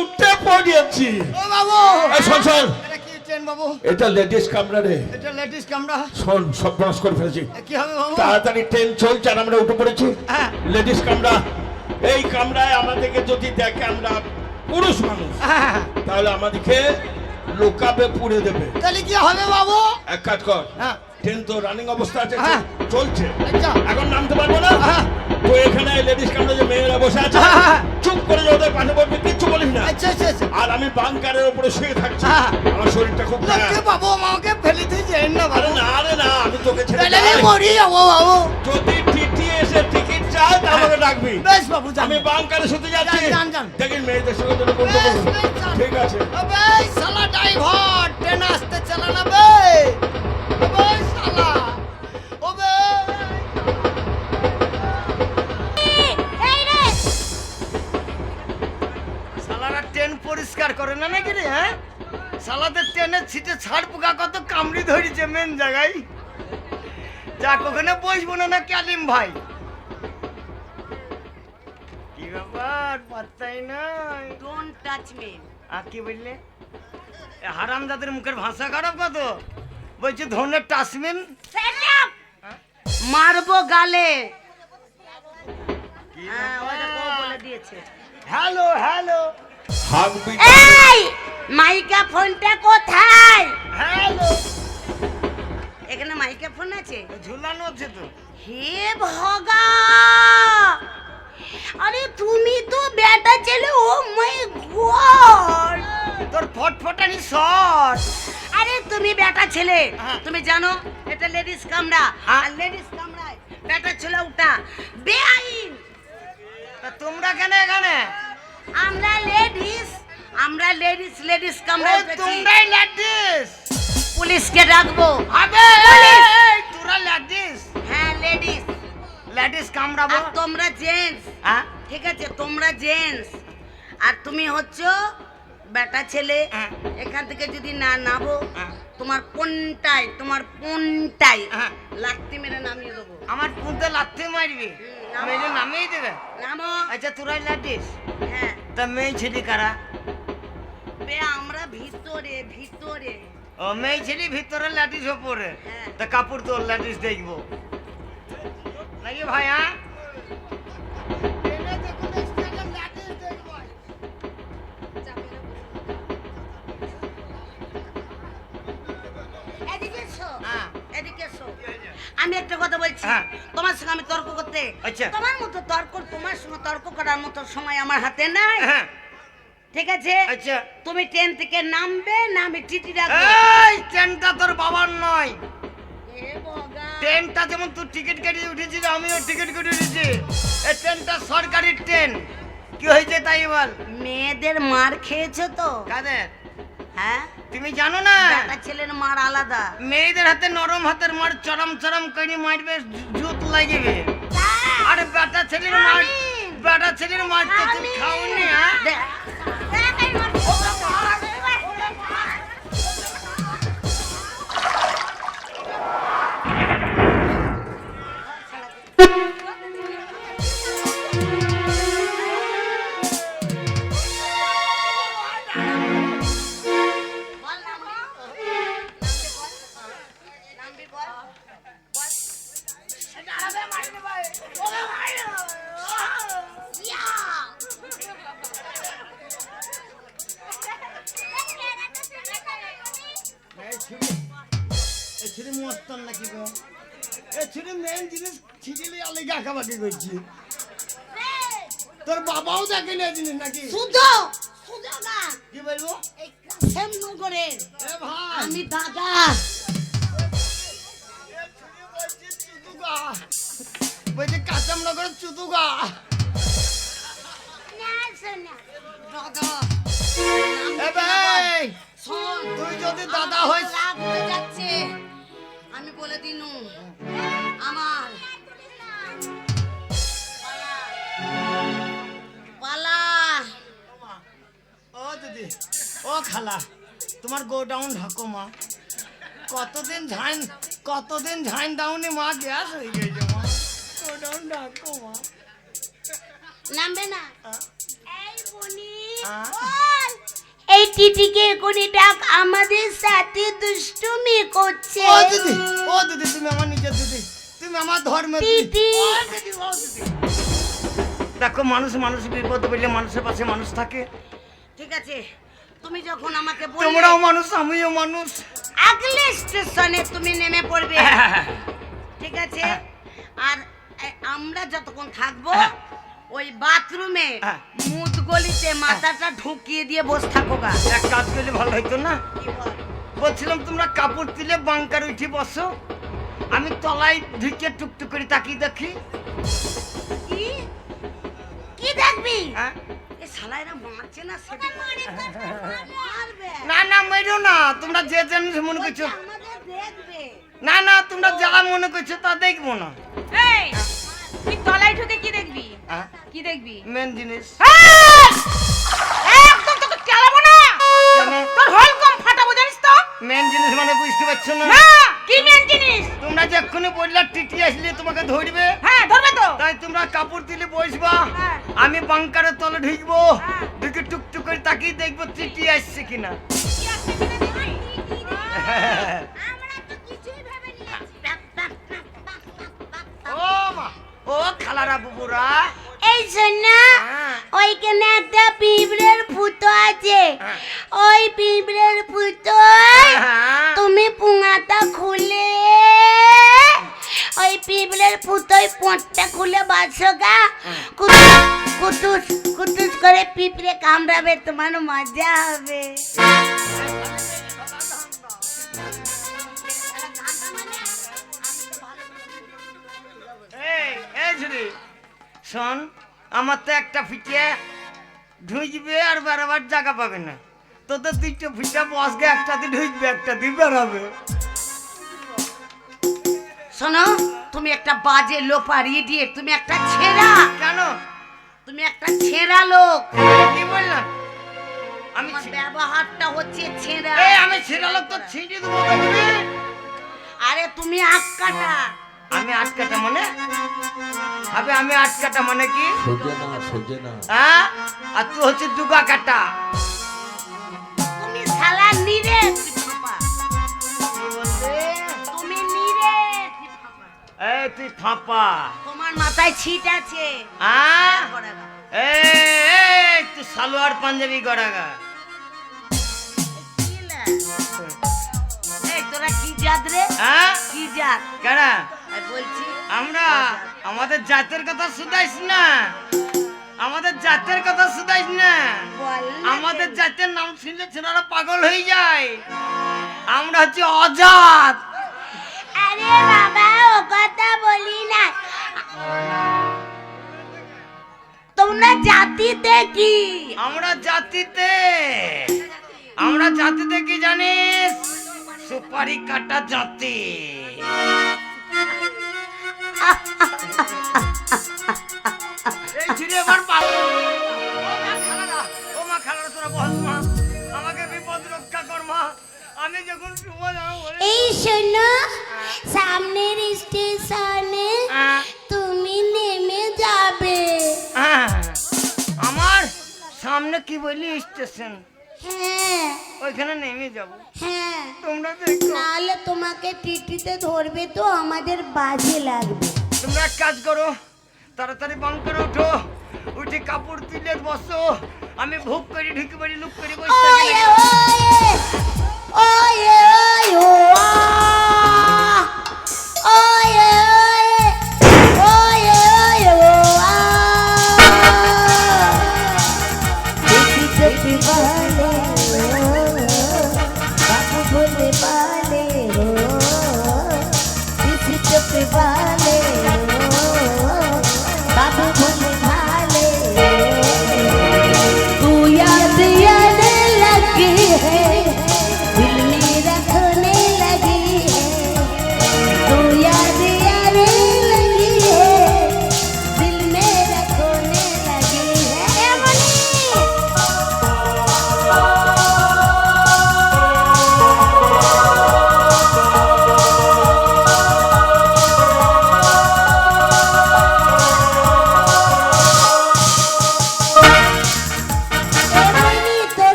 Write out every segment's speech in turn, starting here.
উঠে পড়েছি ও বাবু। এটা লেডিস কামরা রে। এটা লেডিস কামরা? শোন সব ব্রাশ করে ফেলেছি। কি হবে বাবু? তাড়াতাড়ি ট্রেন চলছে আর আমরা উঠে পড়েছি। হ্যাঁ। লেডিস কামরা এই কামরায় আমাদেরকে যদি দেখে আমরা পুরুষ মানুষ হ্যাঁ, হ্যাঁ, হ্যাঁ। তাহলে আমাদেরকে লোকাবে পুড়ে দেবে। তাহলে কি হবে বাবু? এক কাজ কর। হ্যাঁ। ট্রেন তো রানিং অবস্থা আছে হ্যাঁ। চলছে। আচ্ছা। এখন নামতে পারব না? হ্যাঁ। তো এখানে লেডিস কামরা যে মেয়েরা বসে আছে হ্যাঁ, হ্যাঁ। চুপ করে যে ওদের পাশে বসবি কিচ্ছু বলিস না। আচ্ছা আচ্ছা আর আমি বাংকারের উপরে শুয়ে থাকছি। হ্যাঁ। আমার শরীরটা খুব খারাপ। বাবু আমাকে ফেলে দিয়ে যাই না আরে না রে না আমি তোকে ছেড়ে তাহলে মরি যাব বাবু। যদি টিটি এসে টিকিট চায় তা আমাকে ডাকবি। বেশ বাবু যান। আমি বাংকারে শুতে যাচ্ছি। যান, যান, যান। দেখিস মেয়েদের সঙ্গে তোর বন্ধু বেশ, বেশ, যান। ঠিক আছে। আবে শালা ড্রাইভার ট্রেন আসতে চালা না পরিষ্কার করে না নাকি রে হ্যাঁ? শালাদের ট্রেনের সিটে ছাড় পোকা কত কামড়ি ধরেছে মেন জায়গায়। যা ওখানে বসবো না না ক্যালিম ভাই? কি ব্যাপার পাত্তাই নাই। ডোন্ট টাচ মি আর কি বললে? মুখের ভাষা খারাপ কত? বলছি ধনের টাসমিন। মারবো গালে। হ্যাঁ ওটা বলে দিয়েছে। Hello hello. এই মাইকা ফোনটা কোথায়? হ্যালো। এখানে মাইকা ফোন আছে ঝুলানো আছে তো। হে ভগা আরে তুমি তো বেটা ছেলে ও মাই গড! তোর ফটফটানি শট। আরে তুমি বেটা ছেলে হ্যাঁ। তুমি জানো এটা লেডিস কামরা। হ্যাঁ। আর লেডিস কামরায় বেটা ছেলে উঠা বেআইন! তোমরা কেন এখানে? আমরা লেডিস আমরা লেডিস লেডিস উঠেছি। তোমরাই ল্যাডিস পুলিশকে ডাকবো। আবে তোরা ল্যাডিস হ্যাঁ লেডিস ল্যাডিস কামড়াবো। আর তোমরা জেন্টস হ্যাঁ? ঠিক আছে তোমরা জেন্টস আর তুমি হচ্ছে বেটা ছেলে। হ্যাঁ। এখান থেকে যদি না নাবো হ্যাঁ। তোমার পনটাই তোমার কোনটাই হ্যাঁ। লাত্তি মেরে নামিয়ে দেবো। আমার পুঁতে লাথি মারবি? নামিয়ে দেবে আচ্ছা তোরাই ল্যাডিস হ্যাঁ। তা মেয়ে ছেলে কারা? বে আমরা ভিতরে ভিতরে। ও মেয়ে ছেলে ভিতরে ল্যাডিস ওপরে। হ্যাঁ। তা কাপড় তোর লাটিস দেখব। নাকি ভাই হ্যাঁ? কথা বলছি হ্যাঁ। তোমার সঙ্গে আমি তর্ক করতে। আচ্ছা। তোমার মতো তর্ক তোমার সঙ্গে তর্ক করার মতো সময় আমার হাতে নাই। হ্যাঁ। ঠিক আছে? আচ্ছা। তুমি ট্রেন থেকে নামবে না আমি টিটি রাখব। এই ট্রেনটা তোর বাবার নয়। ট্রেনটা যেমন তুই টিকিট কেটে উঠেছিস আমিও টিকিট কেটে উঠেছি। এই ট্রেনটা সরকারি ট্রেন। কি হয়েছে তাই বল? মেয়েদের মার খেয়েছো তো? কাদের? হ্যাঁ? তুমি জানো না? বেটা ছেলের মার আলাদা। মেয়েদের হাতে নরম হাতের মার চরম চরম করে মারবে জুত লাগবে আরে বেটা ছেলের মার বেটা ছেলের মার তো তুমি খাওনি হ্যাঁ? আলে করছি। তোর বাবাও দেখে না জিনিস নাকি? না কি বলব? এই কাসেম নগরের এ ভাই। আমি দাদা বলছি কাঁচামনগরের শোন তুই যদি দাদা হয়ে যাচ্ছে। আমি বলে দিনু আমার ও খালা তোমার গোডাউন ঢাকো মা। কতদিন ঝাইন কতদিন ঝাইন দাউনি মা গ্যাস হয়ে গেছে মা। গোডাউন ঢাকো মা। নামবে না? এই বনি এই টিটিকে কোনি ডাক আমাদের সাথে দুষ্টুমি করছে। ও দিদি ও দিদি তুমি আমার নিজের দিদি। তুমি আমার ধর্মের দিদি। ও দিদি ও দিদি। দেখো মানুষ মানুষ বিপদ বললে মানুষের পাশে মানুষ থাকে। ঠিক আছে তুমি যখন আমাকে বললে তোমরাও মানুষ আমিও মানুষ। আগলে স্টেশনে তুমি নেমে পড়বে। ঠিক আছে? আর আমরা যতক্ষণ থাকব হ্যাঁ। ওই বাথরুমে হ্যাঁ। মুদ গলিতে মাথাটা ঢুকিয়ে দিয়ে বসে থাকো গা। এক কাজ করলে ভালো হইতো না? বলছিলাম তোমরা কাপড় তুলে বাংকার উঠে বসো। আমি তলায় ঢুকে টুকটুক করে তাকিয়ে দেখি। কি? কি দেখবি? হ্যাঁ? মারছে না সেটা না না মেরো না। তোমরা যে জিনিস মনে করছ। না না তোমরা যা মনে করছ তা দেখব না। এই তুই তলায় ঢুকে কি দেখবি? হ্যাঁ? কি দেখবি? মেন জিনিস। একদম তোকে চালাবো না! তোর হল কম ফাটাবো জানিস তো? মেন জিনিস মানে বুঝতে পারছ না? না কি মেন জিনিস? তোমরা যে এক্ষুনি বললা টিটি আসলে তোমাকে ধরবে। হ্যাঁ তাই তোমরা কাপড় তুলে বসবা হ্যাঁ। আমি বাংকারের তলে ঢুকবো হ্যাঁ। ঢুকে টুকটুক করে তাকিয়ে দেখব টিটি আসছে কিনা ও মা ও খালারা বুবুরা এই শোনা হ্যাঁ। ওইখানে একটা পিঁপড়ের ফুটো আছে হ্যাঁ। ওই পিঁপড়ের ফুটো হ্যাঁ। তুমি পুঙাটা খুলে পিঁপড়ের ফুটোয় পোঁটটা খুলে বাসো গা। কুটুস কুটুস কুটুস করে পিঁপড়ে কামড়াবে তোমার মজা হবে। শোন আমার তো একটা ফিটে ঢুকবে আর বেরোবার জায়গা পাবে না। তোদের দুইটা ফিটা বসবে একটা দিয়ে ঢুকবে একটা দিয়ে বেরোবে শোনো তুমি একটা বাজে লোপার ইডিয়েট তুমি একটা ছেঁড়া। কেন? তুমি একটা ছেঁড়া লোক। কি বললাম? আমি ব্যবহারটা হচ্ছে ছেঁড়া। এই আমি ছেড়ে লোক তো ছিঁড়ে দেবো। আরে তুমি আটকাটা। আমি আটকাটা মানে? আবে আমি আটকাটা মানে কি? সোজে না সোজে না। হ্যাঁ? আর তুই হচ্ছে দুগা কাটা তুমি শালা নিরে এই তুই ফাঁপা। তোমার মাথায় ছিট আছে। হ্যাঁ। এই এই, তুই সালোয়ার পাঞ্জাবি গড়াগা। কি লা? এই তোরা কি জাত রে? হ্যাঁ কি জাত? কেডা? বলছি আমরা আমাদের জাতের কথা শুধাইস না। আমাদের জাতের কথা শুধাইস না। আমাদের? জাতের নাম শুনলে ছেলেরা পাগল হয়ে যায়। আমরা হচ্ছে অজাত। আরে বাবা! কথা বলি না। তোমরা জাতিতে কি? আমরা জাতিতে। আমরা জাতিতে কি জানিস? সুপারি কাটা জাতি। এবার আমি যখন সময় এই শোনো সামনের স্টেশনে তুমি নেমে যাবে। আমার সামনে কি বলি স্টেশন? হ্যাঁ। ওইখানে নেমে যাব। হ্যাঁ। তোমরা নাহলে তোমাকে টিটিতে ধরবে তো আমাদের বাজে লাগবে। তোমরা এক কাজ করো তাড়াতাড়ি বাং করে উঠো উঠে কাপড় তুলে বসো। আমি ভোগ করে ঢুকে বাড়ি লুক করে বসে โอ้ยโอ้ยโอ้ย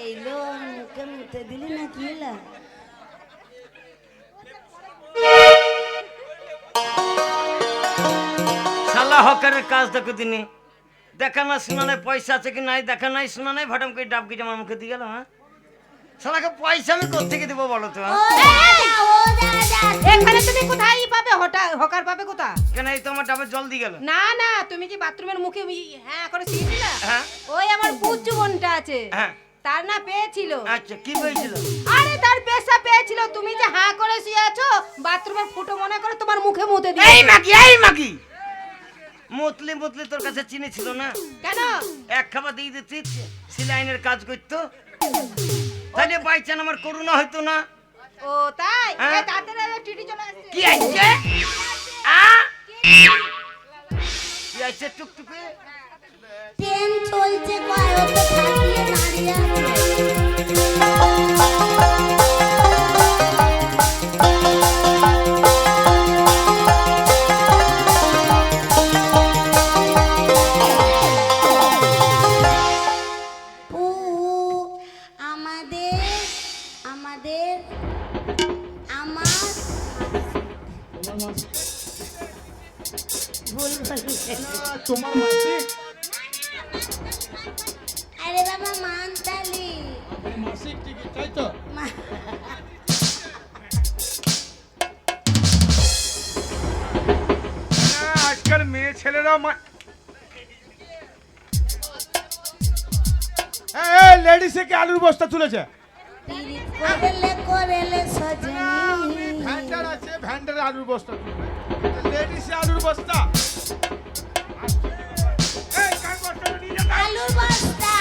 এই লো মুখে মুতে দিলি না কি হলো? শালা হকারের কাজ দেখো দিনি দেখা না শোনা নাই পয়সা আছে কি নাই দেখা নাই শোনা নাই ভটাম করে ডাব কেটে আমার মুখে দিয়ে গেল হ্যাঁ শালাকে পয়সা আমি কোথেকে দেবো বলো তো হ্যাঁ? এখানে তুমি কোথায় পাবে? হটা হকার পাবে কোথা কেন এই তো আমার ডাবে জল দিয়ে গেল। না না তুমি কি বাথরুমের মুখে হ্যাঁ করে শিখেছিলা হ্যাঁ। ওই আমার বুজ্জু বোনটা আছে। হ্যাঁ। তার না পেয়েছিল। আচ্ছা কি হয়েছিল আরে তার পেশা পেয়েছিল। তুমি যে হাঁ করে শুয়ে আছো বাথরুমের ফুটো মনে করে তোমার মুখে মুতে এই দিয়ে মাগি এই মাগি! মতলি মতলি তোর কাছে চিনি ছিল না? কেন? এক খাবার দিয়ে দিচ্ছি সিলাইনের কাজ করতো। তাহলে বাইচান আমার করুণা হইতো না। ও তাই? হ্যাঁ। তাদের টিটি চলে আসছে। কি আসছে আ? কি আসছে টুকটুকে? ট্রেন চলছে কয় ও তো থাকিয়ে দাঁড়িয়ে আছে। ভ্যান্ডার আছে ভ্যান্ডার আলুর বস্তা লেডিসে আলুর বস্তা। আলুর বস্তা।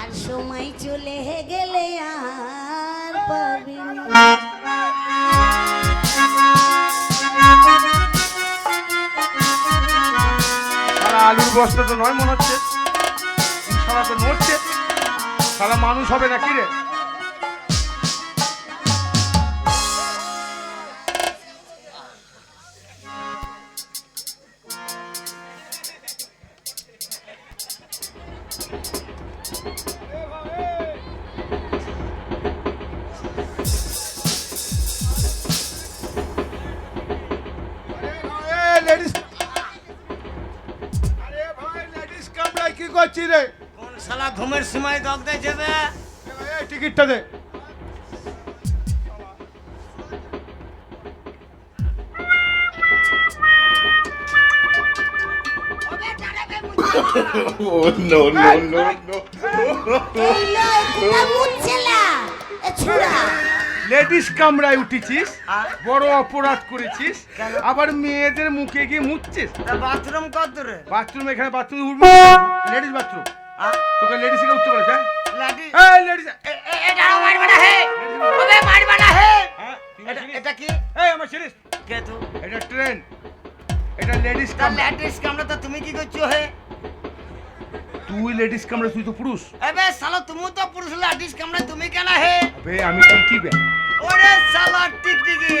আর সময় চলে গেলে আর পাবি আলুর বস্তা তো নয় মনে হচ্ছে। সারা তো নড়ছে সারা মানুষ হবে নাকি রে? লেডিস সময় দগ দেয় যাবে এই টিকিটটা দে Oh, no, no, no, no. Ladies কামরায় উঠেছিস আর? বড় অপরাধ করেছিস আবার মেয়েদের মুখে গিয়ে মুছছিস বাথরুম কত বাথরুম এখানে বাথরুম উঠবে লেডিস বাথরুম? তোকে লেডিস কে উঠতে বলেছে লাডি এই লেডিস এ- এ- এটা মারবা না হে। ওবে মারবা না হে। এটা এটা কি? এই আমার ছিলিস কে তু? এটা ট্রেন এটা লেডিস তা কামরা কামড়া তো তুমি কি করছ হে? তুই লেডিস কামরা তুই তো পুরুষ। এবে শালা তুমি তো পুরুষ ল্যাটিস কামড়া তুমি কেন হে? আবে আমি টিকি বে? ওরে শালা টিকটিকি।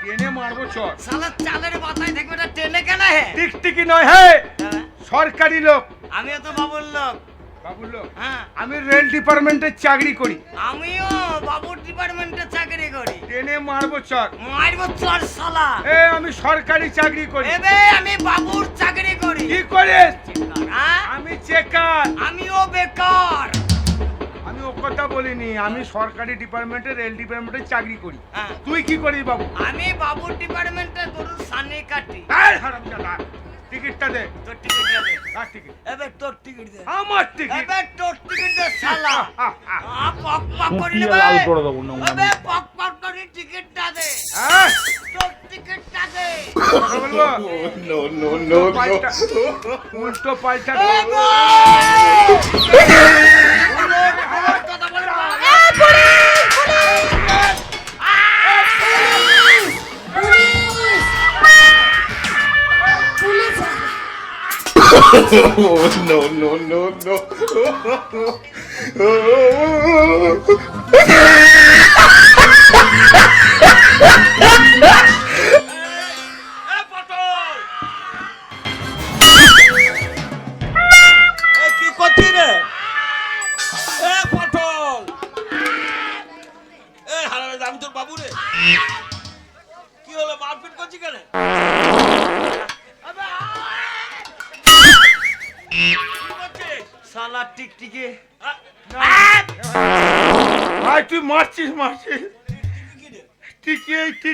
ট্রেনে মারবো চর শালা চালের মাথায় থাকবে এটা ট্রেনে কেন হে? টিকটিকি নয় হে। হ্যাঁ, সরকারি লোক। আমিও তো বাবুর লোক লোক। হ্যাঁ। আমি রেল ডিপার্টমেন্টে চাকরি করি। আমিও বাবুর ডিপার্টমেন্টে চাকরি করি। ট্রেনে মারবো চর। মারবো চর শালা। এ আমি সরকারি চাকরি করি। এবে আমি বাবুর চাকরি করি। কি করিস? হ্যাঁ? আমি চেকার। আমিও বেকার। আমি ও কথা বলিনি আমি সরকারি ডিপার্টমেন্টে রেল ডিপার্টমেন্টে চাকরি করি। হ্যাঁ। তুই কি করিস বাবু? আমি বাবুর ডিপার্টমেন্টে গরুর সানি কাটি। টিকিটটা দে। তোর টিকিট দে। কার টিকিট? এবে তোর টিকিট দে। আমার টিকিট। এবে তোর টিকিট দে শালা। আ পক পক করে নে ভাই। লাল করে দেব না এবে পক পক করে টিকিটটা দে। হ্যাঁ? তোর টিকিটটা দে। নো নো পাল্টা no. উল্টো পাল্টা no, no, no, no.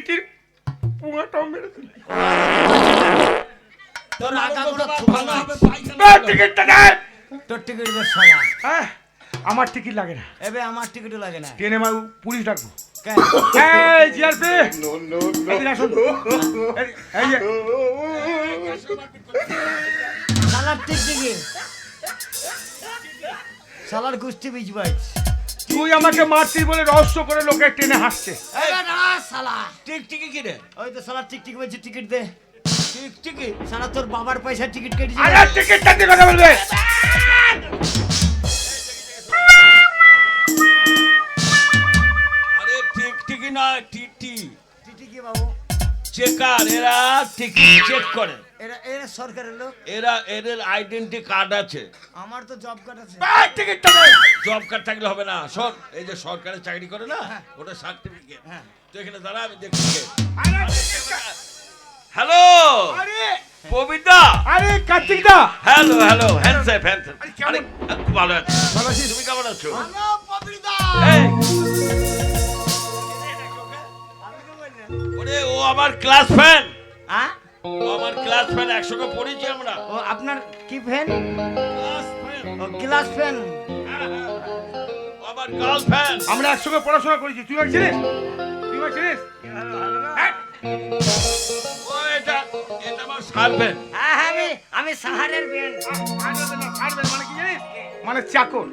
টিটির পুয়াটাও মেরে দিলি। তোর আগা আরও গোড়া তোমার থুবো ভালো না। হবে, পায়খানা এই করো। টিকিটটা দে তোর টিকিট দে শালা হ্যাঁ আমার টিকিট লাগে না। এবে আমার টিকিটও লাগে না। ট্রেনে মা পুলিশ ডাকবো। কেন? এই জিআরপি এদিকে আসুন। এই- এই যে। শালার টিকটিকে শালার গোষ্ঠী বিচ বাইছ তুই আমাকে মারছিস বলে রহস্য করে লোকে ট্রেনে হাসছে কি? ওই তো বলছে টিকিট দে। শালা তোর বাবার পয়সা টিকিট কেটেছে আরে কথা বলবে? আরে টিকটিকি না টিটি। টিটিকি বাবু? চেকার এরা টিকিট চেক করে। এরা এরা সরকারের লোক? এরা এদের আইডেন্টি কার্ড আছে। আমার তো জব কার্ড আছে। এই টিকিটটা জব কার্ড থাকলে হবে না। শোন এই যে সরকারি চাকরি করে না ওটা সার্টিফিকেট হ্যাঁ। তো এখানে দাঁড়া আমি দেখছি হ্যালো? আরে। পবিতা আরে কার্তিক দা। হ্যালো হ্যালো হ্যান্ডসেপ হ্যান্ডসেপ আরে, ভালো আছি। ভালো তুমি কেমন আছো? হ্যালো পবিতা এই। ওরে ও আমার ক্লাস ফ্যান হ্যাঁ? আমার ক্লাস ফ্যান একসঙ্গে পড়েছি আমরা। ও আপনার কি ফ্যান ক্লাস ফ্যান ও ক্লাস ফ্যান আমার গার্ল ফ্যান আমরা একসঙ্গে পড়াশোনা করেছি। তুই আমাকে চিনিস? তুই আমাকে চিনিস? হ্যাঁ? ও এটা এটা আমার হ্যাঁ হ্যাঁ, আমি আমি সাহারের ব্যান্ড মানে কি জানিস? মানে চাকর।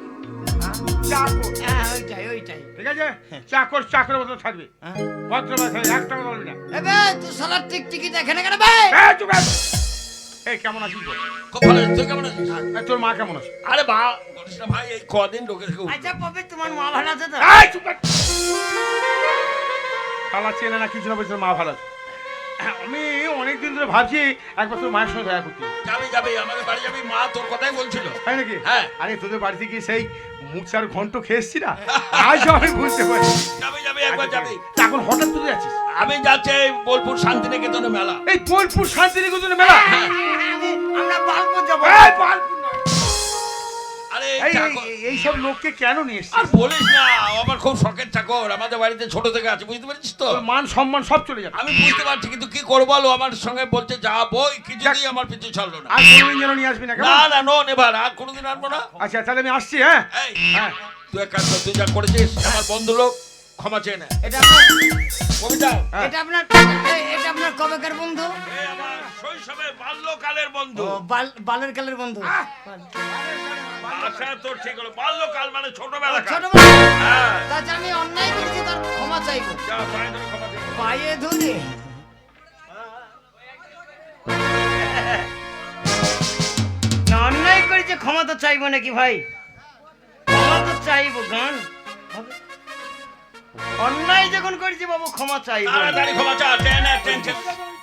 চাকর। হ্যাঁ ওইটাই ওইটাই। ঠিক আছে? চাকর চাকরের মতো থাকবে। হ্যাঁ। ভদ্র ভাষায় এক টাকা বলবি না। এবে তুই শালার টিকটিকি দেখে না কেন বে? এই, চুপ এই কেমন আছিস বল? খুব ভালো তুই কেমন আছিস? এই, তোর মা কেমন আছে? আরে বা বলিস ভাই এই কদিন আচ্ছা পপি তোমার মা ভালো আছে তো? এই, চুপ শালা চেনে না কিছু না বলছে মা ভালো আছে। আমি অনেকদিন ধরে ভাবছি একবার তোর মায়ের সঙ্গে দেখা করতে। যাবি যাবি আমাদের বাড়ি যাবি মা তোর কথাই বলছিল। তাই নাকি? হ্যাঁ। আরে তোদের বাড়িতে কি সেই মুচার ঘন্ট খেয়েছি না? আজ আমি বুঝতে পারি যাবি যাবি একবার যাবে। এখন হঠাৎ তুই যাচ্ছিস? আমি যাচ্ছি এই বোলপুর শান্তিনিকেতনে মেলা। এই বোলপুর শান্তিনিকেতনের মেলা? আমরা বালপুর যাব। এই বোলপুর। আরে এই চাকর- এই- এই সব লোককে কেন নিয়ে আর বলিস না আমার খুব শখের চাকর আমাদের বাড়িতে ছোট থেকে আছে বুঝতে পারছিস তো? তোর মান সম্মান সব চলে যাবে। আমি বুঝতে পারছি কিন্তু কি করব বলো আমার সঙ্গে বলছে যাব কিছুতেই আমার পিছু ছাড়লো না। আর কোনোদিন যেন নিয়ে আসবি না না না নো নেবার আর কোনোদিন আনব না। আচ্ছা তাহলে আমি আসছি হ্যাঁ? হ্যাঁ। তুই এক কাজ কর, তুই যা করেছিস আমার বন্ধু লোক ক্ষমা চেয়ে নে। এটা আপনার কবিতা হ্যাঁ। এটা আপনার এটা আপনার কবেকার বন্ধু? আমার শৈশবের বাল্যকালের বন্ধু। ও বাল বালের কালের বন্ধু। আচ্ছা তোর ঠিক হলো। বাল্যকাল মানে ছোটবেলা ছোটবেলা হ্যাঁ। আমি অন্যায় করেছি তার ক্ষমা চাইব। যা পায়ে ধরে ক্ষমা চেয়ে পায়ে ধরে। না অন্যায় করেছে ক্ষমা তো চাইব নাকি ভাই? ক্ষমা তো চাইব গান অন্যায় যখন করেছি বাবু ক্ষমা চাইব। তাড়াতাড়ি ক্ষমা চা টেন টেনশন এ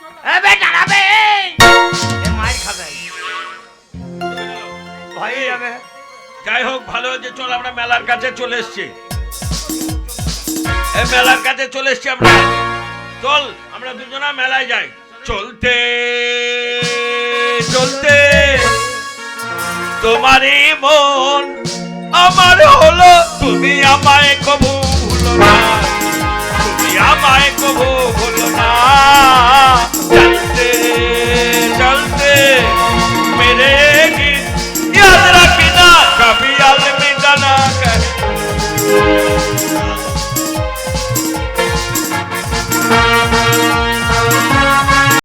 যাই হোক, ভালো হয়েছে। চল, আমরা মেলার কাছে চলে এসছি। এই মেলার কাছে চলে এসছি আমরা। চল, আমরা দুজনা মেলায় যাই। চলতে চলতে। তোমারই মন আমার হলো, তুমি আমায় কবু না আমায় কবো বলো না চলতে চলতে মেরে গীত याद रखना कभी अलविदा ना